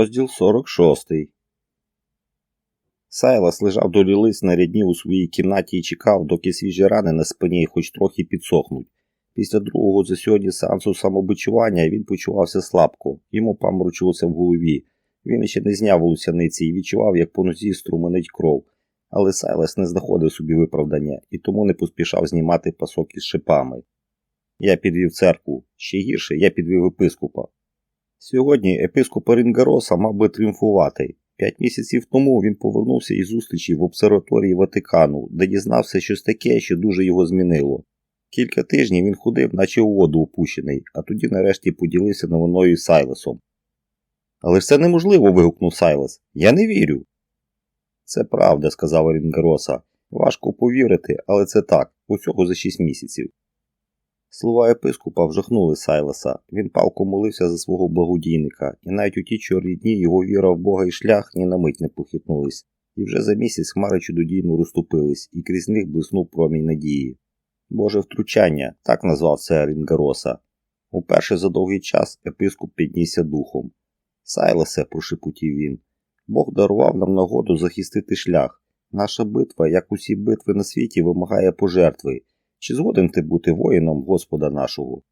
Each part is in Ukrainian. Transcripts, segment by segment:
Розділ 46 Сайлас лежав долі лист на рядні у своїй кімнаті і чекав, доки свіжі рани на спині хоч трохи підсохнуть. Після другого за сьогодні сеансу самобичування він почувався слабко, йому паморочилося в голові. Він ще не зняв волосяниці і відчував, як по нозі струменить кров. Але Сайлас не знаходив собі виправдання і тому не поспішав знімати пасок із шипами. Я підвів церкву, ще гірше я підвів епископа. Сьогодні епископ Рінгароса мав би тріумфувати. П'ять місяців тому він повернувся із зустрічі в обсерваторії Ватикану, де дізнався щось таке, що дуже його змінило. Кілька тижнів він ходив, наче у воду опущений, а тоді нарешті поділився новиною з Сайласом. Але це неможливо. вигукнув Сайлас. Я не вірю. Це правда, сказав Рінгароса. Важко повірити, але це так, усього за шість місяців. Слова епископа вжахнули Сайласа. Він палко молився за свого благодійника, і навіть у ті чорні дні його віра в Бога і шлях ні на мить не похитнулись. І вже за місяць хмари чудодійно розступились, і крізь них блиснув промінь надії. Боже втручання, так назвав це Рінгароса. Уперше за довгий час епископ піднісся духом. Сайласе, прошепотів він, Бог дарував нам нагоду захистити шлях. Наша битва, як усі битви на світі, вимагає пожертви. Чи згоден ти бути воїном Господа нашого?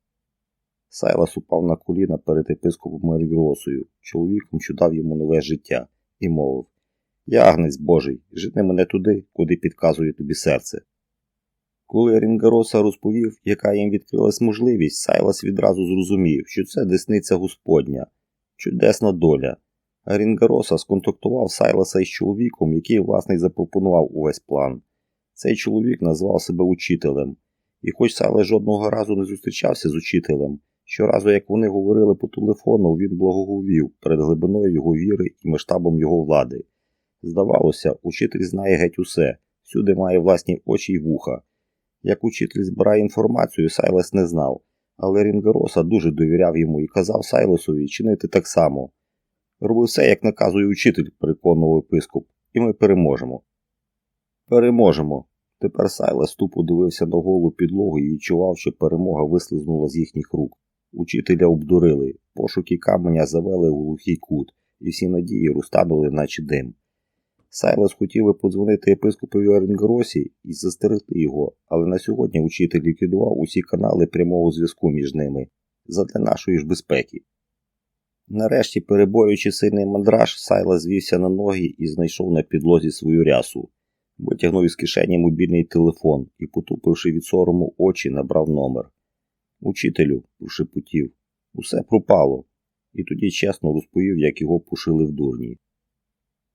Сайлас упав на коліна перед епископом Рігросою, чоловіком, що дав йому нове життя, і мовив Я агнець Божий, жени мене туди, куди підказує тобі серце. Коли Рінгароса розповів, яка їм відкрилась можливість, Сайлас відразу зрозумів, що це десниця Господня, чудесна доля. Рінгароса сконтактував Сайласа із чоловіком, який власне запропонував увесь план. Цей чоловік назвав себе учителем, і хоч Сайлас жодного разу не зустрічався з учителем, щоразу, як вони говорили по телефону, він благоговів перед глибиною його віри і масштабом його влади. Здавалося, учитель знає геть усе, всюди має власні очі й вуха. Як учитель збирає інформацію, Сайлас не знав, але Рінгароса дуже довіряв йому і казав Сайлосові чинити так само. Роби все, як наказує учитель, переконував епископ, і ми переможемо. Переможемо. Тепер Сайлас тупо дивився на голу підлогу і відчував, що перемога вислизнула з їхніх рук. Учителя обдурили, пошуки каменя завели у глухий кут, і всі надії розтанули, наче дим. Сайлас хотів би подзвонити епископові Оренгросі і застерегти його, але на сьогодні учитель ліквідував усі канали прямого зв'язку між ними задля нашої ж безпеки. Нарешті, переборюючи сильний мандраж, Сайлас звівся на ноги і знайшов на підлозі свою рясу. Витягнув із кишені мобільний телефон і, потупивши від сорому очі, набрав номер. Учителю, прошепотів, усе пропало, і тоді чесно розповів, як його пушили в дурні.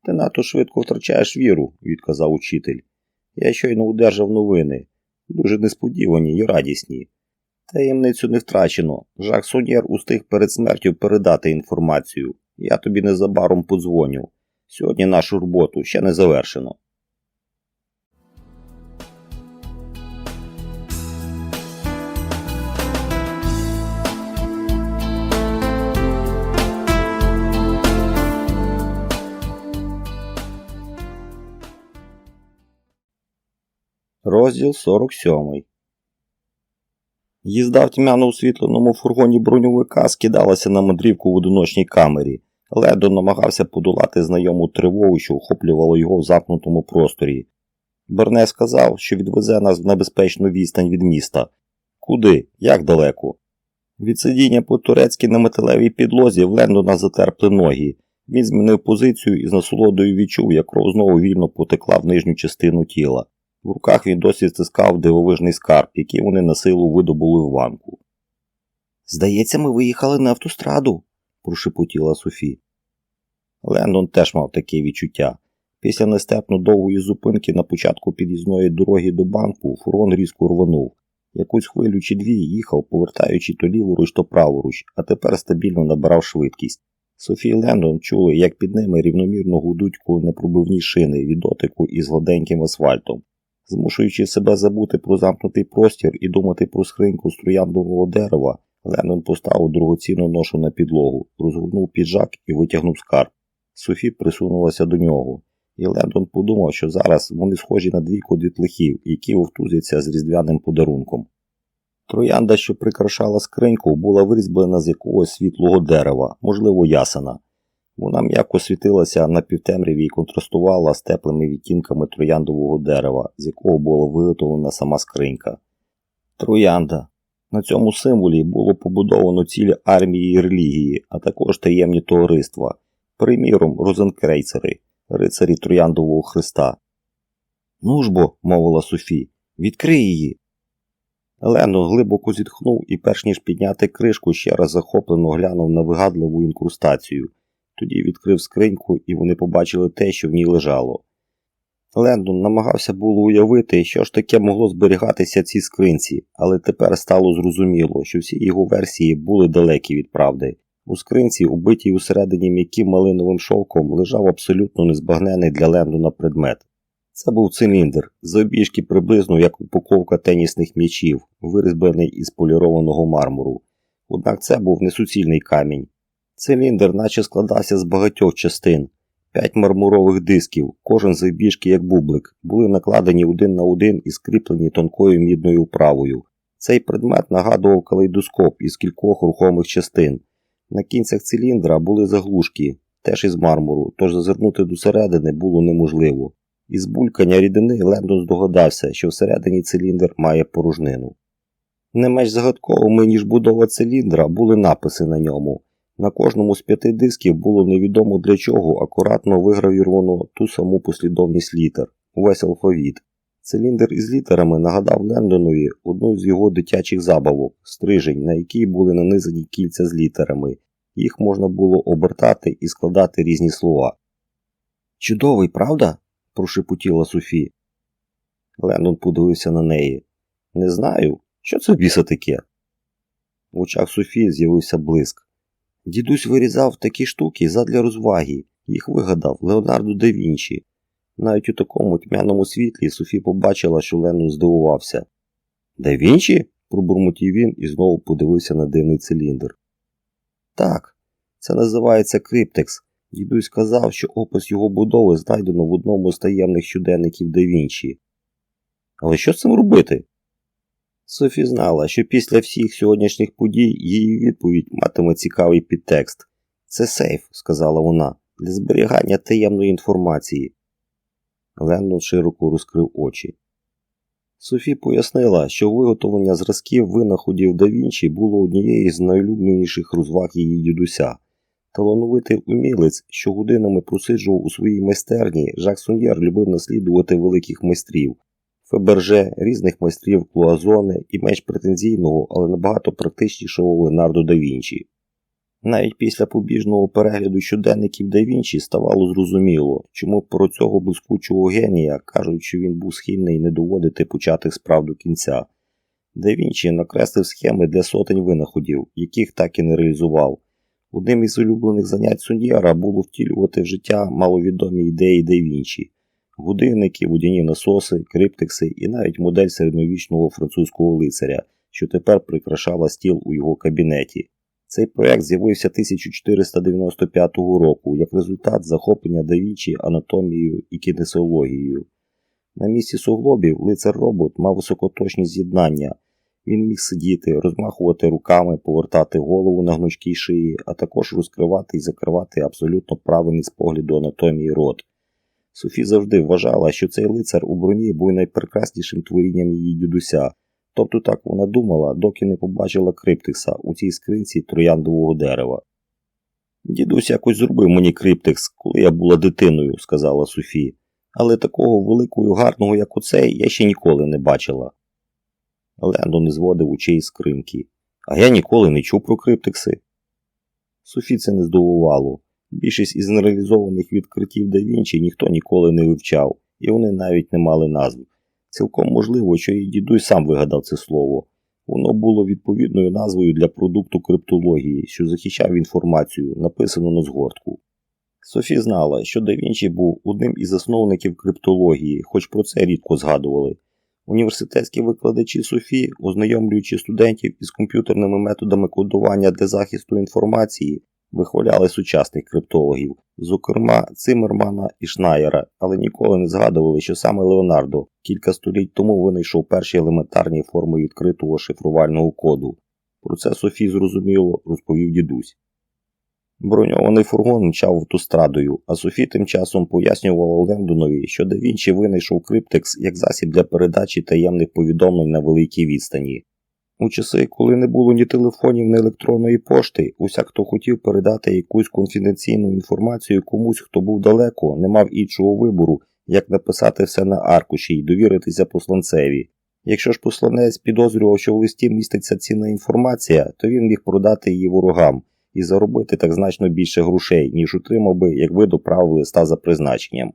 Ти надто швидко втрачаєш віру, відказав учитель. Я щойно удержав новини. Дуже несподівані і радісні. Таємницю не втрачено. Жак Сонєр устиг перед смертю передати інформацію. Я тобі незабаром подзвоню. Сьогодні нашу роботу ще не завершено. Розділ 47 Їзда в тьмяно освітленому фургоні броньовика скидалася на мандрівку в одиночній камері. Ледо намагався подолати знайому тривогу, що охоплювало його в замкнутому просторі. Берне сказав, що відвезе нас на безпечну відстань від міста. Куди? Як далеко? Від сидіння по-турецьки на металевій підлозі в Лендона затерпли ноги. Він змінив позицію і з насолодою відчув, як кров знову вільно потекла в нижню частину тіла. В руках він досі стискав дивовижний скарб, який вони на силу видобули в ванку. Здається, ми виїхали на автостраду, прошепотіла Софі. Лендон теж мав таке відчуття. Після нестерпно довгої зупинки на початку під'їзної дороги до банку фурон різко рванув. Якусь хвилю чи дві їхав, повертаючи то ліворуч, то праворуч, а тепер стабільно набирав швидкість. Софі і Лендон чули, як під ними рівномірно гудуть непробивні шини від дотику із гладеньким асфальтом. Змушуючи себе забути про замкнутий простір і думати про скриньку з трояндового дерева, Леннон поставив дорогоцінну ношу на підлогу, розгорнув піджак і витягнув скарб. Софі присунулася до нього, і Лендон подумав, що зараз вони схожі на двійку дітлихів, які вовтузяться з різдвяним подарунком. Троянда, що прикрашала скриньку, була вирізблена з якогось світлого дерева, можливо, ясена. Вона м'яко світилася на півтемряві і контрастувала з теплими відтінками трояндового дерева, з якого була виготовлена сама скринька. Троянда. На цьому символі було побудовано цілі армії і релігії, а також таємні товариства, приміром, розенкрейцери, рицарі Трояндового Христа. Ну ж бо, мовила Софі, відкрий її. Лено глибоко зітхнув і, перш ніж підняти кришку, ще раз захоплено глянув на вигадливу інкрустацію. Тоді відкрив скриньку, і вони побачили те, що в ній лежало. Лендон намагався було уявити, що ж таке могло зберігатися цій скринці, але тепер стало зрозуміло, що всі його версії були далекі від правди. У скринці, убитій усередині м'яким малиновим шовком, лежав абсолютно незбагнений для Лендона предмет. Це був циліндр, завбіжки приблизно як упаковка тенісних м'ячів, вирізблений із полірованого мармуру. Однак це був несуцільний камінь. Циліндр наче складався з багатьох частин. П'ять мармурових дисків, кожен завбіжки як бублик, були накладені один на один і скріплені тонкою мідною вправою. Цей предмет нагадував калейдоскоп із кількох рухомих частин. На кінцях циліндра були заглушки, теж із мармуру, тож зазирнути до середини було неможливо. Із булькання рідини Лендон здогадався, що всередині циліндр має порожнину. Не менш загадковими, ніж будова циліндра, були написи на ньому. На кожному з п'яти дисків було невідомо для чого акуратно вигравіровано ту саму послідовність літер, увесь алфавіт. Циліндр із літерами нагадав Лендонові одну з його дитячих забавок, стрижень, на якій були нанизані кільця з літерами. Їх можна було обертати і складати різні слова. Чудовий, правда? прошепотіла Софі. Лендон подивився на неї. Не знаю, що це біса таке. В очах Софії з'явився блиск. Дідусь вирізав такі штуки задля розваги, їх вигадав Леонардо да Вінчі. Навіть у такому тьмяному світлі Софі побачила, що Лену здивувався. Да Вінчі? пробурмотів він і знову подивився на дивний циліндр. Так, це називається криптекс. Дідусь сказав, що опис його будови знайдено в одному з таємних щоденників да Вінчі. Але що з цим робити? Софі знала, що після всіх сьогоднішніх подій її відповідь матиме цікавий підтекст. Це сейф, сказала вона, для зберігання таємної інформації. Леннон широко розкрив очі. Софі пояснила, що виготовлення зразків винаходів да Вінчі було однією з найлюбленіших розваг її дідуся. Талановитий умілець, що годинами просиджував у своїй майстерні, Жак Суньєр любив наслідувати великих майстрів, Феберже, різних майстрів Клуазони і менш претензійного, але набагато практичнішого Ленардо да Вінчі. Навіть після побіжного перегляду щоденників да Вінчі ставало зрозуміло, чому про цього блискучого генія кажуть, що він був схильний не доводити початих справ до кінця. Да Вінчі накреслив схеми для сотень винаходів, яких так і не реалізував. Одним із улюблених занять Суньєра було втілювати в життя маловідомі ідеї да Вінчі годинники, водяні насоси, криптекси і навіть модель середньовічного французького лицаря, що тепер прикрашала стіл у його кабінеті. Цей проект з'явився 1495 року як результат захоплення Давічі анатомією і кінесеологією. На місці суглобів лицар робот мав високоточні з'єднання. Він міг сидіти, розмахувати руками, повертати голову на гнучкій шиї, а також розкривати і закривати абсолютно правильний з погляду анатомії рот. Софі завжди вважала, що цей лицар у броні був найпрекраснішим творінням її дідуся. Тобто так вона думала, доки не побачила криптекса у цій скринці трояндового дерева. Дідусь якось зробив мені криптекс, коли я була дитиною, сказала Софі, але такого великого гарного, як оцей, я ще ніколи не бачила. Лендо не зводив очей скринки. А я ніколи не чув про криптекси. Софі це не здивувало. Більшість із нереалізованих відкриттів да Вінчі ніхто ніколи не вивчав, і вони навіть не мали назв. Цілком можливо, що її дідусь сам вигадав це слово. Воно було відповідною назвою для продукту криптології, що захищав інформацію, написану на згортку. Софі знала, що да Вінчі був одним із засновників криптології, хоч про це рідко згадували. Університетські викладачі Софі, ознайомлюючи студентів із комп'ютерними методами кодування для захисту інформації, вихваляли сучасних криптологів, зокрема Цимермана і Шнайера, але ніколи не згадували, що саме Леонардо кілька століть тому винайшов перші елементарні форми відкритого шифрувального коду. Про це Софі зрозуміло розповів дідусь. Броньований фургон мчав автострадою, а Софі тим часом пояснювала Лендонові, що да Вінчі винайшов криптекс як засіб для передачі таємних повідомлень на великій відстані. У часи, коли не було ні телефонів, ні електронної пошти, усяк, хто хотів передати якусь конфіденційну інформацію комусь, хто був далеко, не мав іншого вибору, як написати все на аркуші і довіритися посланцеві. Якщо ж посланець підозрював, що в листі міститься цінна інформація, то він міг продати її ворогам і заробити так значно більше грошей, ніж отримав би, якби доправив листа за призначенням.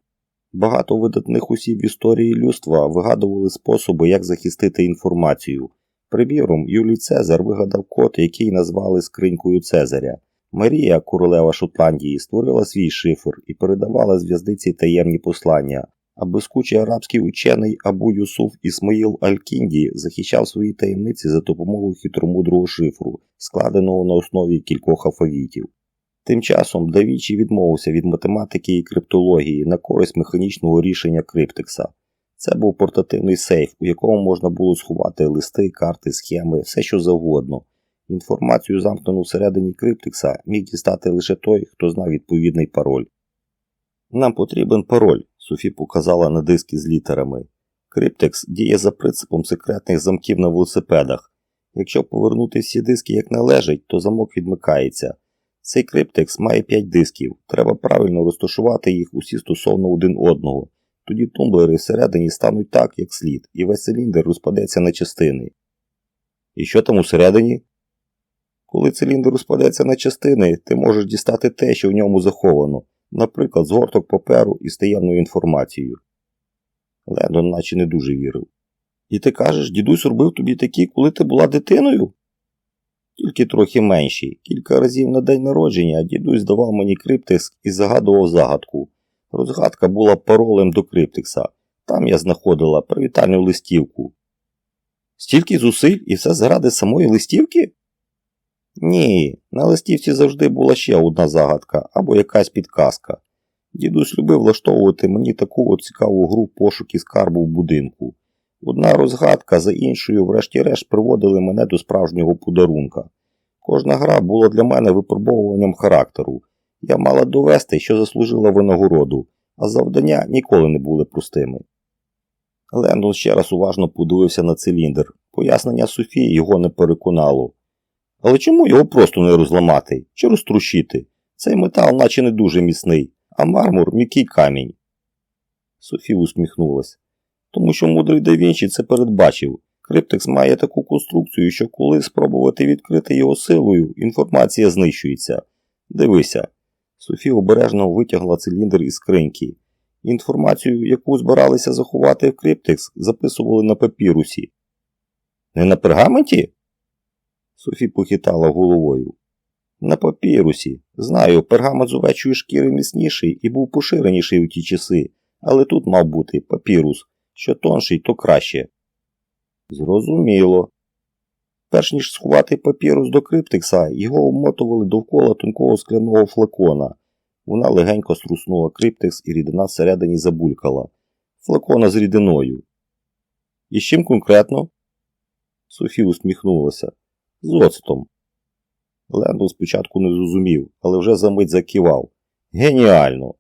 Багато видатних осіб в історії людства вигадували способи, як захистити інформацію. Приміром, Юлій Цезар вигадав код, який назвали скринькою Цезаря. Марія, королева Шотландії, створила свій шифр і передавала зв'язниці таємні послання, а блискучий арабський учений Абу Юсуф Ісмаїл Аль-Кінді захищав свої таємниці за допомогою хитромудрого шифру, складеного на основі кількох алфавітів. Тим часом Давічі відмовився від математики і криптології на користь механічного рішення криптекса. Це був портативний сейф, у якому можна було сховати листи, карти, схеми, все що завгодно. Інформацію, замкнену всередині криптекса, міг дістати лише той, хто знав відповідний пароль. Нам потрібен пароль, Софі показала на диски з літерами. Криптекс діє за принципом секретних замків на велосипедах. Якщо повернути всі диски як належить, то замок відмикається. Цей криптекс має 5 дисків. Треба правильно розташувати їх усі стосовно один одного. Тоді тумблери всередині стануть так, як слід, і весь циліндр розпадеться на частини. І що там усередині? Коли циліндр розпадеться на частини, ти можеш дістати те, що в ньому заховано, наприклад, згорток паперу із таємною інформацією. Лендон наче не дуже вірив. І ти кажеш, дідусь робив тобі такі, коли ти була дитиною? Тільки трохи менші. Кілька разів на день народження дідусь давав мені криптекс і загадував загадку. Розгадка була паролем до криптекса. Там я знаходила привітальну листівку. Стільки зусиль і все заради самої листівки? Ні, на листівці завжди була ще одна загадка або якась підказка. Дідусь любив влаштовувати мені таку от цікаву гру пошуки скарбу в будинку. Одна розгадка за іншою, врешті-решт, приводили мене до справжнього подарунка. Кожна гра була для мене випробовуванням характеру. Я мала довести, що заслужила винагороду, а завдання ніколи не були простими. Лендон ще раз уважно подивився на циліндр. Пояснення Софії його не переконало. Але чому його просто не розламати чи розтрущити? Цей метал наче не дуже міцний, а мармур м'який камінь. Софія усміхнулася. Тому що мудрий да це передбачив. Криптекс має таку конструкцію, що коли спробувати відкрити його силою, інформація знищується. Дивися. Софія обережно витягла циліндр із скриньки. Інформацію, яку збиралися заховати в криптекс, записували на папірусі. Не на пергаменті? Софі похитала головою. На папірусі. Знаю, пергамент з овечої шкіри міцніший і був поширеніший у ті часи, але тут мав бути папірус. Що тонший, то краще. Зрозуміло. Перш ніж сховати папірус до криптекса, його обмотували довкола тонкого скляного флакона. Вона легенько струснула криптекс і рідина всередині забулькала. Флакона з рідиною. І з чим конкретно? Софі усміхнулася. З оцтом. Лендон спочатку не зрозумів, але вже за мить закивав. Геніально!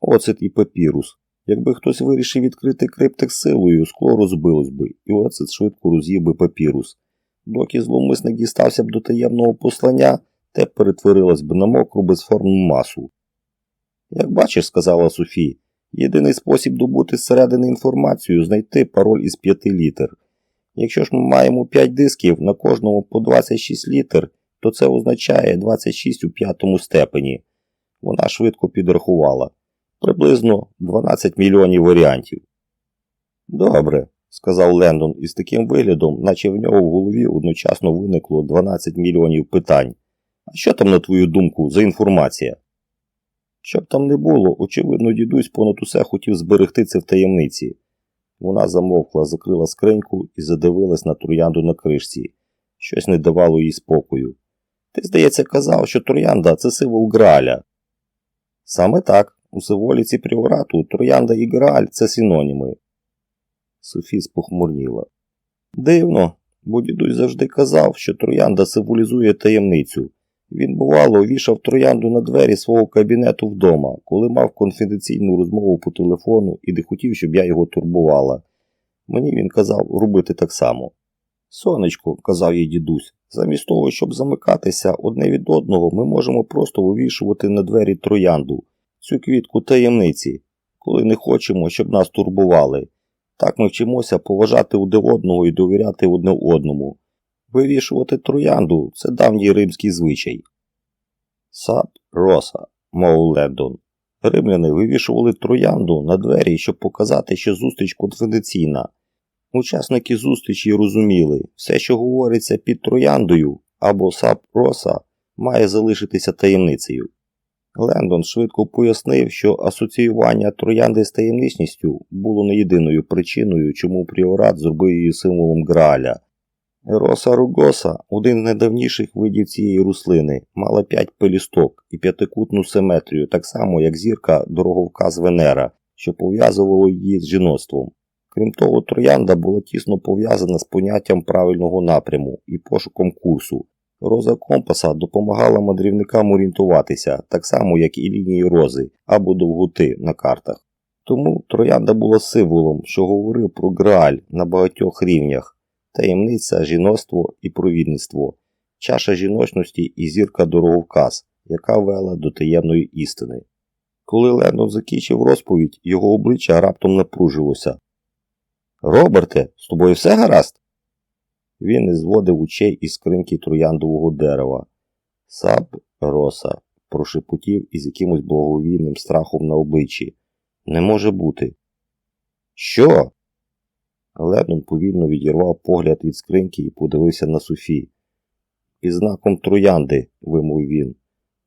Оцет і папірус. Якби хтось вирішив відкрити криптекс силою, скло розбилось би, і оцет швидко роз'їв би папірус. Доки зловмисник дістався б до таємного послання, те перетворилось б на мокру безформну масу. Як бачиш, сказала Софі, єдиний спосіб добути зсередини інформацію знайти пароль із п'яти літер. Якщо ж ми маємо 5 дисків на кожному по 26 літер, то це означає 26 у п'ятому степені. Вона швидко підрахувала приблизно 12 мільйонів варіантів. Добре, сказав Лендон із таким виглядом, наче в нього в голові одночасно виникло 12 мільйонів питань. А що там, на твою думку, за інформація? Щоб там не було, очевидно, дідусь понад усе хотів зберегти це в таємниці. Вона замовкла, закрила скриньку і задивилась на троянду на кришці. Щось не давало їй спокою. Ти, здається, казав, що троянда це символ Граля. Саме так, у символіці пріорату троянда і Грааль це синоніми. Софі спохмурніла. Дивно, бо дідусь завжди казав, що троянда символізує таємницю. Він, бувало, вішав троянду на двері свого кабінету вдома, коли мав конфіденційну розмову по телефону і не хотів, щоб я його турбувала. Мені він казав робити так само. Сонечко, казав їй дідусь, замість того, щоб замикатися одне від одного, ми можемо просто вивішувати на двері троянду, цю квітку таємниці, коли не хочемо, щоб нас турбували. Так ми вчимося поважати один одного і довіряти одне одному. Вивішувати троянду це давній римський звичай. Сад роса, мовив Лендон. Римляни вивішували троянду на двері, щоб показати, що зустріч конфіденційна. Учасники зустрічі розуміли, все, що говориться під трояндою або сап роса, має залишитися таємницею. Лендон швидко пояснив, що асоціювання троянди з таємничністю було не єдиною причиною, чому пріорат зробив її символом Грааля. Роса ругоса, один з найдавніших видів цієї руслини, мала п'ять пелісток і п'ятикутну симетрію, так само як зірка дороговказ Венера, що пов'язувало її з жіноцтвом. Крім того, троянда була тісно пов'язана з поняттям правильного напряму і пошуком курсу. Роза компаса допомагала мандрівникам орієнтуватися, так само, як і лінії рози або довготи на картах. Тому троянда була символом, що говорив про Грааль на багатьох рівнях таємниця, жіноцтво і провідництво, чаша жіночності і зірка дороговказ, яка вела до таємної істини. Коли Лендон закінчив розповідь, його обличчя раптом напружилося. Роберте, з тобою все гаразд? Він не зводив очей із скриньки трояндового дерева. Саб роса, прошепотів із якимось благовільним страхом на обличчі. Не може бути. Що? Лендон повільно відірвав погляд від скриньки і подивився на Софі. Під знаком троянди, вимовив він.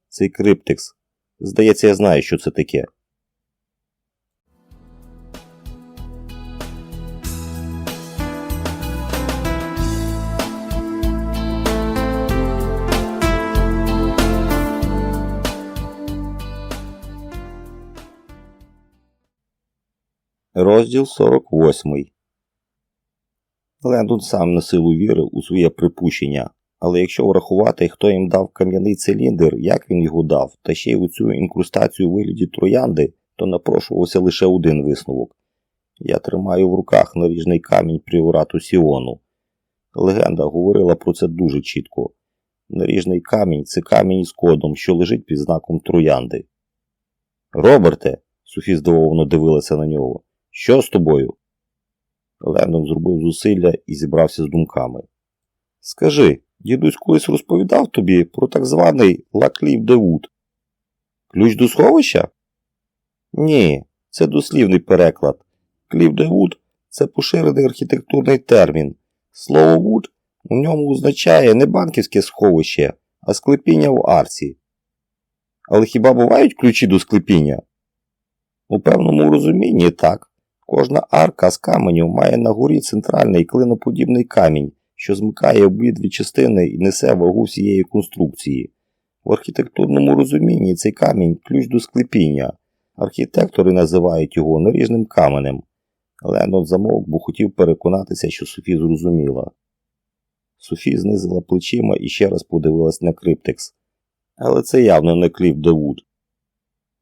Цей криптекс. Здається, я знаю, що це таке. Розділ 48 Лендон сам на силу вірив у своє припущення, але якщо врахувати, хто їм дав кам'яний циліндр, як він його дав, та ще й у цю інкрустацію у вигляді троянди, то напрошувався лише один висновок. Я тримаю в руках наріжний камінь пріорату Сіону. Легенда говорила про це дуже чітко. Наріжний камінь це камінь із кодом, що лежить під знаком троянди. Роберте, Софі здивовано дивилася на нього. Що з тобою? Лендон зробив зусилля і зібрався з думками. Скажи, дідусь колись розповідав тобі про так званий Лаклів Девуд? Ключ до сховища? Ні, це дослівний переклад. Клів Девуд це поширений архітектурний термін. Слово вуд у ньому означає не банківське сховище, а склепіння в арці. Але хіба бувають ключі до склепіння? У певному розумінні так. Кожна арка з каменю має на горі центральний клиноподібний камінь, що змикає обидві частини і несе вагу всієї конструкції. В архітектурному розумінні цей камінь ключ до склепіння. Архітектори називають його наріжним каменем. Лендон замовк, бо хотів переконатися, що Софі зрозуміла. Софі знизила плечима і ще раз подивилась на криптекс. Але це явно не Кліф Девуд.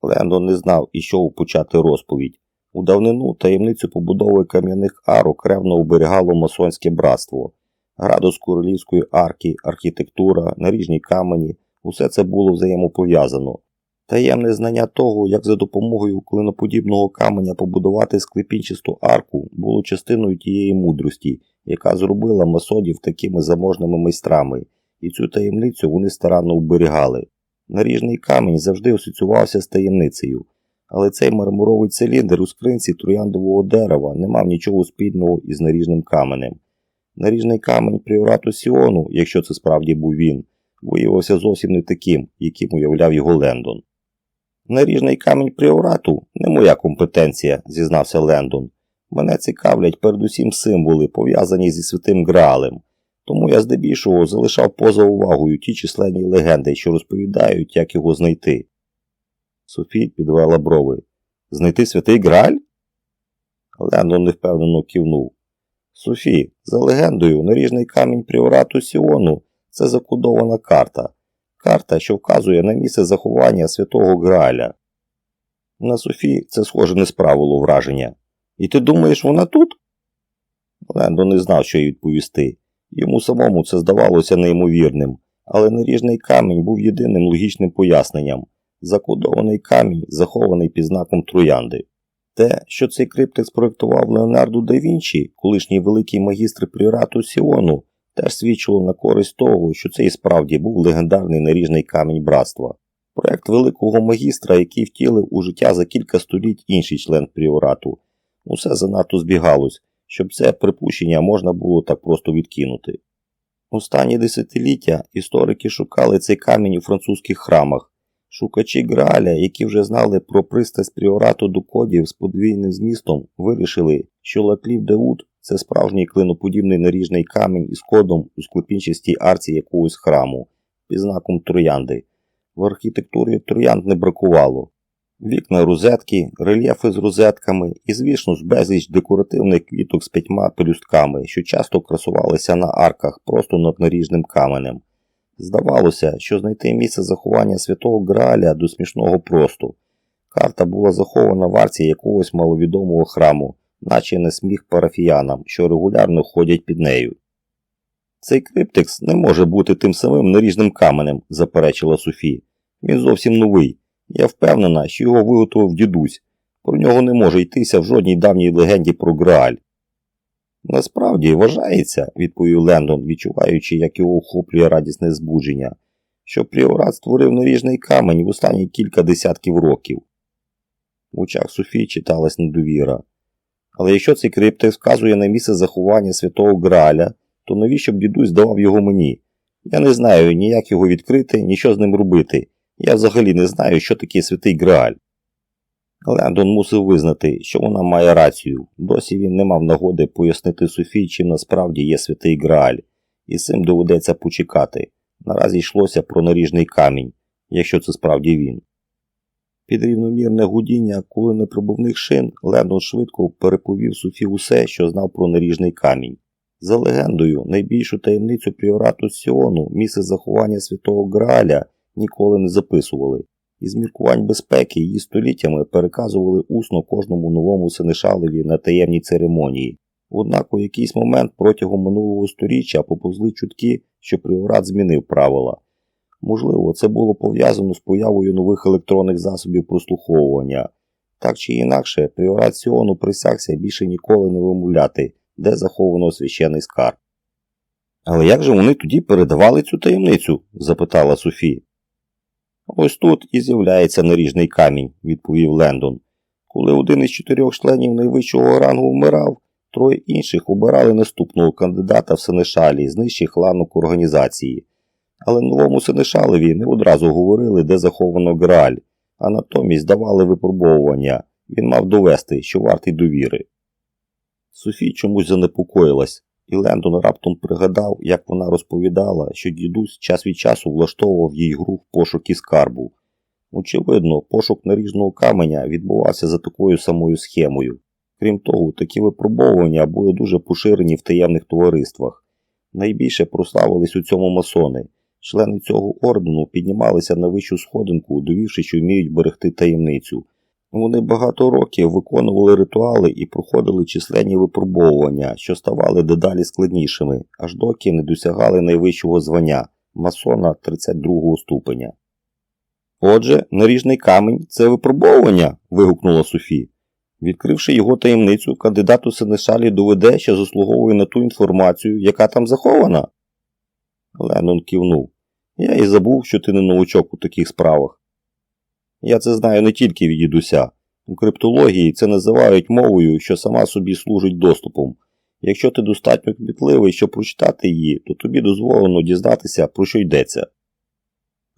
Лендон не знав, із чого почати розповідь. У давнину таємницю побудови кам'яних арок ревно оберігало масонське братство. Градус королівської арки, архітектура, наріжні камені усе це було взаємопов'язано. Таємне знання того, як за допомогою клиноподібного каменя побудувати склепінчасту арку, було частиною тієї мудрості, яка зробила масонів такими заможними майстрами, і цю таємницю вони старанно оберігали. Наріжний камінь завжди асоціювався з таємницею. Але цей мармуровий циліндр у скринці трояндового дерева не мав нічого спільного із наріжним каменем. Наріжний камень пріорату Сіону, якщо це справді був він, виявився зовсім не таким, яким уявляв його Лендон. Наріжний камінь пріорату не моя компетенція, зізнався Лендон. Мене цікавлять передусім символи, пов'язані зі святим Граалем. Тому я здебільшого залишав поза увагою ті численні легенди, що розповідають, як його знайти. Софі підвела брови. Знайти святий Грааль? Лендон невпевнено кивнув. Софі, за легендою, наріжний камінь пріорату Сіону це закодована карта. карта, що вказує на місце заховання святого Граля. На Софі це схоже не справило враження. І ти думаєш, вона тут? Лендо не знав, що й відповісти. Йому самому це здавалося неймовірним, але наріжний камінь був єдиним логічним поясненням закодований камінь, захований під знаком троянди. Те, що цей криптик спроектував Леонардо да Вінчі, колишній великий магістр пріорату Сіону, теж свідчило на користь того, що це і справді був легендарний наріжний камінь братства. Проект великого магістра, який втілив у життя за кілька століть інший член пріорату. Усе занадто збігалось, щоб це припущення можна було так просто відкинути. Останні десятиліття історики шукали цей камінь у французьких храмах. Шукачі Грааля, які вже знали про пристрасть пріорату до кодів з подвійним змістом, вирішили, що Лаклів Деут це справжній клиноподібний наріжний камінь із кодом у склепінчастій арці якогось храму під знаком троянди. В архітектурі троянд не бракувало. Вікна розетки, рельєфи з розетками і, звісно ж, безліч декоративних квіток з п'ятьма пелюстками, що часто красувалися на арках просто над наріжним каменем. Здавалося, що знайти місце заховання святого Грааля до смішного просто. Карта була захована в арці якогось маловідомого храму, наче не сміх парафіянам, що регулярно ходять під нею. Цей криптекс не може бути тим самим наріжним каменем, заперечила Софі. Він зовсім новий. Я впевнена, що його виготовив дідусь. Про нього не може йтися в жодній давній легенді про Грааль. Насправді вважається, відповів Лендон, відчуваючи, як його охоплює радісне збудження, що пріорат створив наріжний камень в останні кілька десятків років. В очах Софії читалась недовіра. Але якщо цей криптекс вказує на місце заховання святого Граля, то навіщо б дідусь давав його мені? Я не знаю ніяк його відкрити, ні що з ним робити. Я взагалі не знаю, що таке святий Грааль. Лендон мусив визнати, що вона має рацію. Досі він не мав нагоди пояснити Софії, чим насправді є святий Грааль, і з цим доведеться почекати. Наразі йшлося про наріжний камінь, якщо це справді він. Під рівномірне гудіння кулинепробувних шин Лендон швидко переповів Софі усе, що знав про наріжний камінь. За легендою, найбільшу таємницю пріорату Сіону, місце заховання святого Грааля ніколи не записували. Із міркувань безпеки її століттями переказували усно кожному новому синешалеві на таємній церемонії. Однак у якийсь момент протягом минулого сторіччя поповзли чутки, що пріорат змінив правила. Можливо, це було пов'язано з появою нових електронних засобів прослуховування. Так чи інакше, пріорат Сіону присягся більше ніколи не вимовляти, де заховано священий скарб. Але як же вони тоді передавали цю таємницю? запитала Софія. Ось тут і з'являється наріжний камінь, відповів Лендон. Коли один із чотирьох членів найвищого рангу вмирав, троє інших обирали наступного кандидата в Сенешалі з нижчих ланок організації. Але новому Сенешалеві не одразу говорили, де заховано Грааль, а натомість давали випробовування. Він мав довести, що вартий довіри. Софій чомусь занепокоїлась, і Лендон раптом пригадав, як вона розповідала, що дідусь час від часу влаштовував їй гру в пошуки скарбу. Очевидно, пошук наріжного каменя відбувався за такою самою схемою. Крім того, такі випробовування були дуже поширені в таємних товариствах. Найбільше прославились у цьому масони. Члени цього ордену піднімалися на вищу сходинку, довівши, що вміють берегти таємницю. Вони багато років виконували ритуали і проходили численні випробовування, що ставали дедалі складнішими, аж доки не досягали найвищого звання масона 32 ступеня. Отже, наріжний камінь це випробовування. вигукнула Софі. Відкривши його таємницю, кандидат у Сенешалі доведе, що заслуговує на ту інформацію, яка там захована. Леннон кивнув. Я і забув, що ти не новачок у таких справах. Я це знаю не тільки від дідуся. У криптології це називають мовою, що сама собі служить доступом. Якщо ти достатньо кмітливий, щоб прочитати її, то тобі дозволено дізнатися, про що йдеться.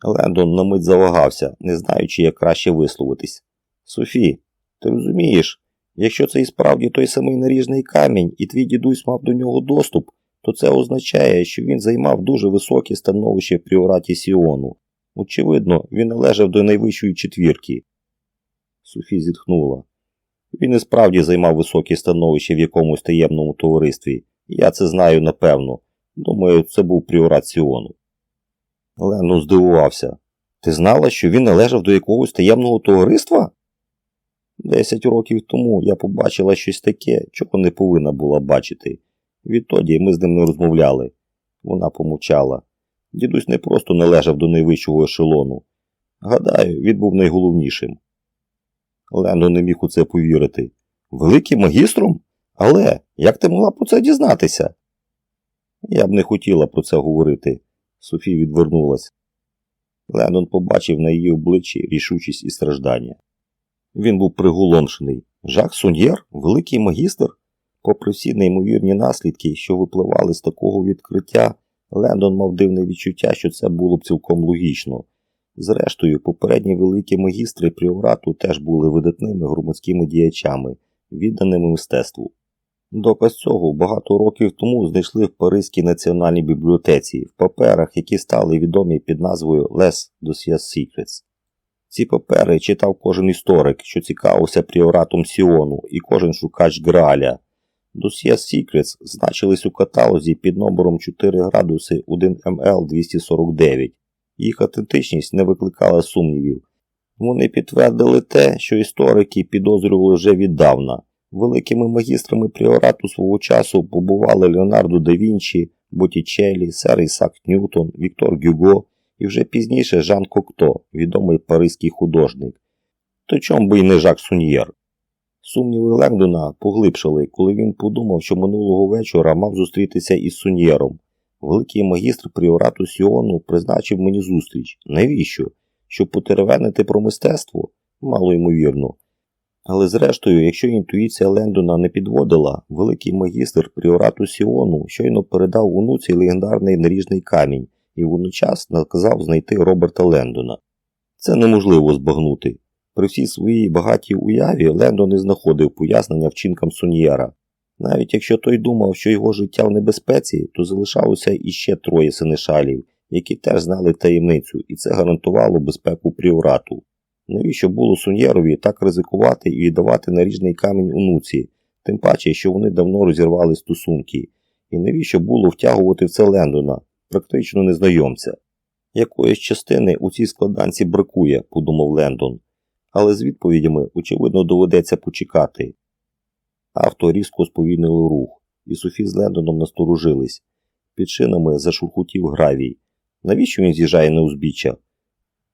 Лендон на мить завагався, не знаючи, як краще висловитись. Софі, ти розумієш, якщо це і справді той самий наріжний камінь, і твій дідусь мав до нього доступ, то це означає, що він займав дуже високе становище в пріораті Сіону. Очевидно, він належав до найвищої четвірки. Софі зітхнула. Він і справді займав високе становище в якомусь таємному товаристві. Я це знаю напевно. Думаю, це був пріорат Сіону. Лендон здивувався. Ти знала, що він належав до якогось таємного товариства? Десять років тому я побачила щось таке, чого не повинна була бачити. Відтоді ми з ним не розмовляли. Вона помовчала. Дідусь не просто належав до найвищого ешелону. Гадаю, він був найголовнішим. Лендон не міг у це повірити. Великим магістром? Але як ти могла про це дізнатися? Я б не хотіла про це говорити. Софія відвернулась. Лендон побачив на її обличчі рішучість і страждання. Він був приголомшений. Жак Суньєр, великий магістр, попри всі неймовірні наслідки, що випливали з такого відкриття, Лендон мав дивне відчуття, що це було б цілком логічно. Зрештою, попередні великі магістри пріорату теж були видатними громадськими діячами, відданими мистецтву. Доказ цього багато років тому знайшли в Паризькій національній бібліотеці в паперах, які стали відомі під назвою Les Dossiers Secrets. Ці папери читав кожен історик, що цікавився пріоратом Сіону, і кожен шукач Грааля. Dossiers Secrets значились у каталозі під номером 4 градуси 1 МЛ 249. Їх автентичність не викликала сумнівів. Вони підтвердили те, що історики підозрювали вже віддавна. Великими магістрами пріорату свого часу побували Леонардо да Вінчі, Боттічеллі, сер Ісак Ньютон, Віктор Гюго і вже пізніше Жан Кокто, відомий паризький художник. То чом би й не Жак Суньєр? Сумніви Лендона поглибшили, коли він подумав, що минулого вечора мав зустрітися із Суньєром. Великий магістр пріорату Сіону призначив мені зустріч. Навіщо? Щоб потеревенити про мистецтво? Мало ймовірно. Але зрештою, якщо інтуїція Лендона не підводила, великий магістр пріорату Сіону щойно передав онуці легендарний наріжний камінь і водночас наказав знайти Роберта Лендона. Це неможливо збагнути. При всій своїй багатій уяві Лендон не знаходив пояснення вчинкам Суньєра. Навіть якщо той думав, що його життя в небезпеці, то залишалося іще троє синешалів, які теж знали таємницю, і це гарантувало безпеку пріорату. Навіщо було Суньєрові так ризикувати і віддавати наріжний камінь онуці, тим паче, що вони давно розірвали стосунки, і навіщо було втягувати в це Лендона, практично незнайомця? Якоїсь частини у цій складанці бракує, подумав Лендон, але з відповідями, очевидно, доведеться почекати. Авто різко сповільнило рух, і Софі з Лендоном насторожились. Під шинами зашурхотів гравій. Навіщо він з'їжджає на узбіччя?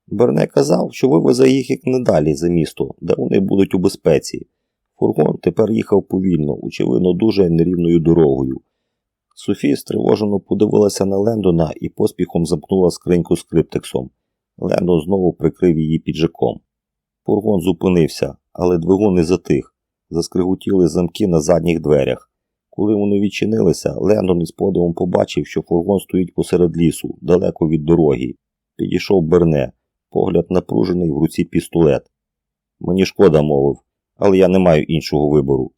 Берне казав, що вивезе їх як недалі за місто, де вони будуть у безпеці. Фургон тепер їхав повільно, очевидно, дуже нерівною дорогою. Софія стривожено подивилася на Лендона і поспіхом замкнула скриньку з криптексом. Лендон знову прикрив її піджаком. Фургон зупинився, але двигун не затих. Заскриготіли замки на задніх дверях. Коли вони відчинилися, Лендон із подивом побачив, що фургон стоїть посеред лісу, далеко від дороги. Підійшов Берне, погляд напружений в руці пістолет. Мені шкода, мовив, але я не маю іншого вибору.